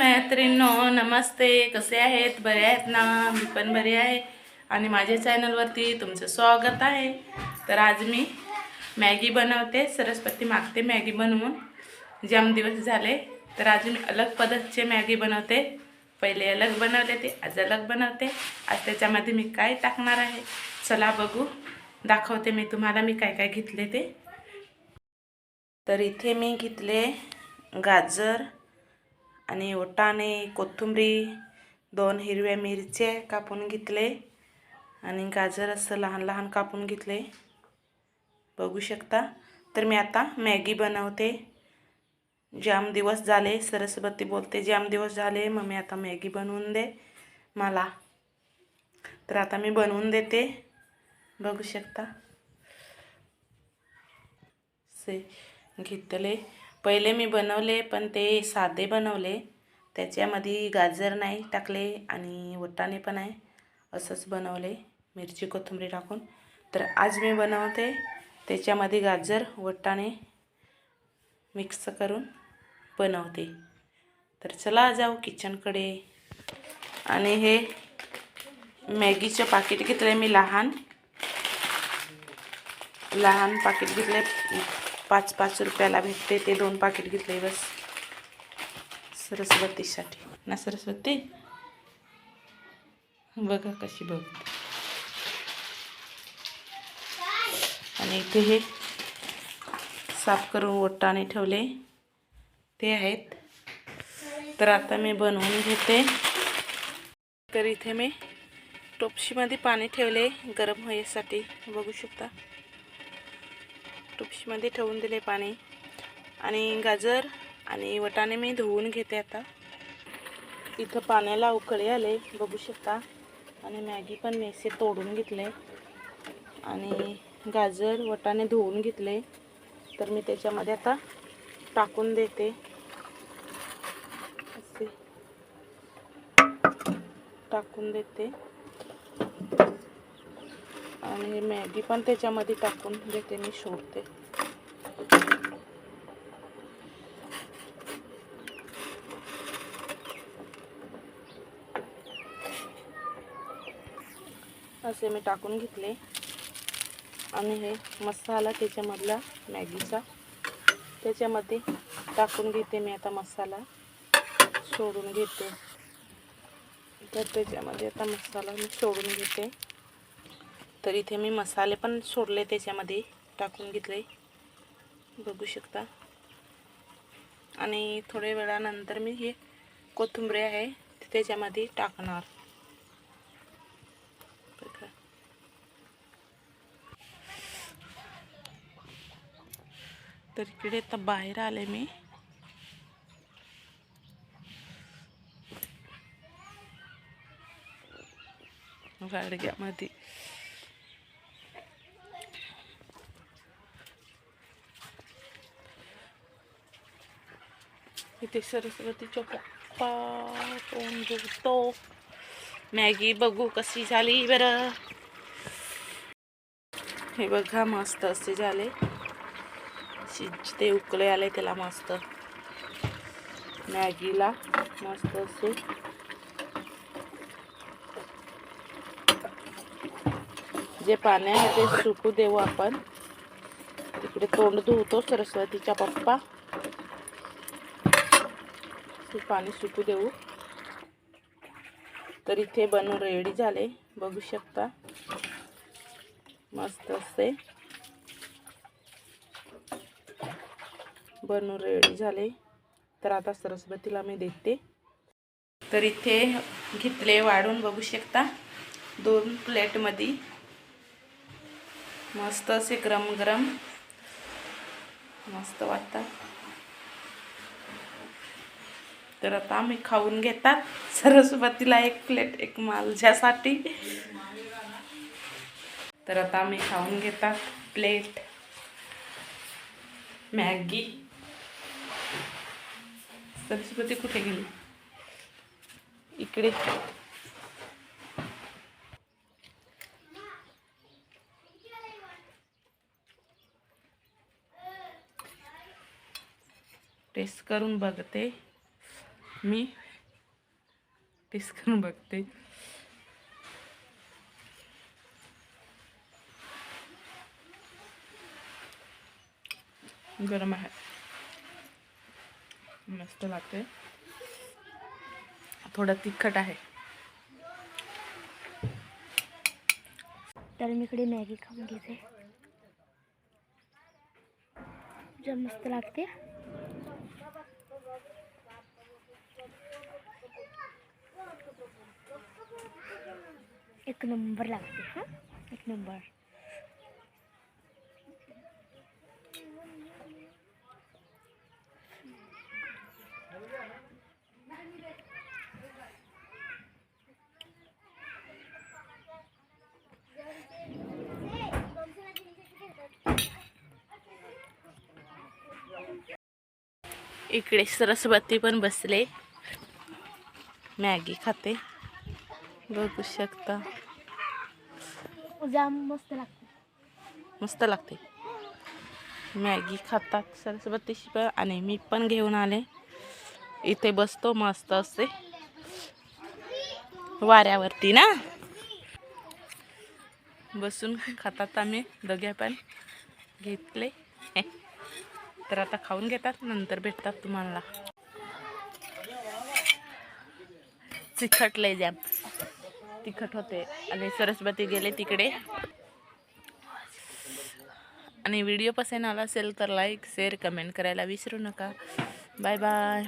हाय नमस्ते. कसे आहेत? बरे आहेत ना? मी पण बरी आहे. आणि माझ्या चॅनलवरती तुमचं स्वागत आहे. तर आज मी मॅगी बनवते. सरस्वती मागते मॅगी बनवून. जाम दिवस झाले. तर आज मी अलग पद्धतचे मॅगी बनवते. पहिले अलग बनवले ते आज अलग बनवते. आज त्याच्यामध्ये मी काय टाकणार आहे? चला बघू. दाखवते मी तुम्हाला मी काय काय घेतले ते. तर इथे मी घेतले गाजर आणि वटाणे कोथिंबरी दोन हिरव्या मिरच्या कापून घेतले आणि गाजर असं लहान लहान कापून घेतले. बघू शकता. तर मी आता मॅगी बनवते. जाम दिवस झाले सरस्वती बोलते जाम दिवस झाले मग मी आता मॅगी बनवून दे मला. तर आता मी बनवून देते. बघू शकता. से घेतले. पहिले मी बनवले पण ते साधे बनवले. त्याच्यामध्ये गाजर नाही टाकले आणि वटाणे पण आहे. असंच बनवले मिरची कोथिंबरी टाकून. तर आज मी बनवते त्याच्यामध्ये गाजर वटाणे मिक्स करून बनवते. तर चला जाऊ किचनकडे. आणि हे मॅगीचं पाकिट घेतलं मी लहान. लहान पाकिट घेतले पाच पाच रुपयाला भेटते ते दोन पाकिट घेतले बस. सरस्वतीसाठी. ना सरस्वती? बघा कशी बघते. आणि इथे हे साफ करून ओटाने ठेवले. ते आहेत. तर आता मी बनवून घेते. तर इथे मी टोपशीमध्ये पाणी ठेवले गरम होण्यासाठी. बघू शकता. टोपशीमध्ये ठेवून दिले पाणी आणि गाजर आणि वटाणे मी धुवून घेते आता. इथं पाण्याला उकळे आले बघू शकता. आणि मॅगी पण मी असे तोडून घेतले. आणि गाजर वटाणे धुवून घेतले. तर मी त्याच्यामध्ये आता टाकून देते. असे. टाकून देते. आणि मॅगी पण त्याच्यामध्ये टाकून देते मी सोडते असे मी टाकून घेतले. आणि हे मसाला त्याच्यामधला मॅगीचा. त्याच्यामध्ये टाकून घेते मी आता मसाला. सोडून घेते. तर त्याच्यामध्ये आता मसाला मी सोडून घेते. तर इथे मी मसाले पण सोडले त्याच्यामध्ये टाकून घेतले. बघू शकता. आणि थोड्या वेळानंतर मी हे कोथिंबरी आहे त्याच्यामध्ये टाकणार. तर इकडे आता बाहेर आले मी. गाडग्यामध्ये. इथे सरस्वतीच्या पप्पा तोंड धुतो मॅगी बघू कशी झाली बरं. हे बघा मस्त असे झाले. शिजते उकळे आले त्याला मस्त. मॅगीला मस्त असे. जे पाणी आहे ते सुकू देऊ आपण. तिकडे तोंड धुवतो सरस्वतीचा पप्पा. व्यवस्थित पाणी सुकू देऊ. तर इथे बनवून रेडी झाले. बघू शकता. मस्त असे. बनवून रेडी झाले. तर आता सरस्वतीला मी देते. तर इथे घेतले वाढून बघू शकता. दोन प्लेटमध्ये मस्त असे गरम गरम मस्त वाटतात. तर आता आम्ही खाऊन घेतात. सरस्वतीला एक प्लेट एक माझ्यासाठी तर आता आम्ही खाऊन घेतात. प्लेट मॅगी सरस्वती कुठे गेली? इकडे. टेस्ट करून बघते. मी. करून बघते. गरम आहे. मस्त लागते थोडा तिखट आहे. तर मी इकडे मॅगी खाऊन घेते. जर मस्त लागते. एक नंबर लागते हां? एक नंबर. इकडे सरस्वती पण बसले. मॅगी खाते. बघू शकता. जाम मस्त लागते. मस्त लागते. मॅगी खातात सरस्वतीशी पण आणि मी पण घेऊन आले. इथे बसतो मस्त असते वाऱ्यावरती ना? बसून खातात आम्ही दग्या पण. घेतले. तर आता खाऊन घेतात नंतर भेटतात तुम्हाला. चिखटले जॅम. तिखट होते. आणि सरस्वती गेले तिकडे. आणि व्हिडिओ पसंत आला असेल तर लाईक शेअर कमेंट करायला विसरू नका. Bye bye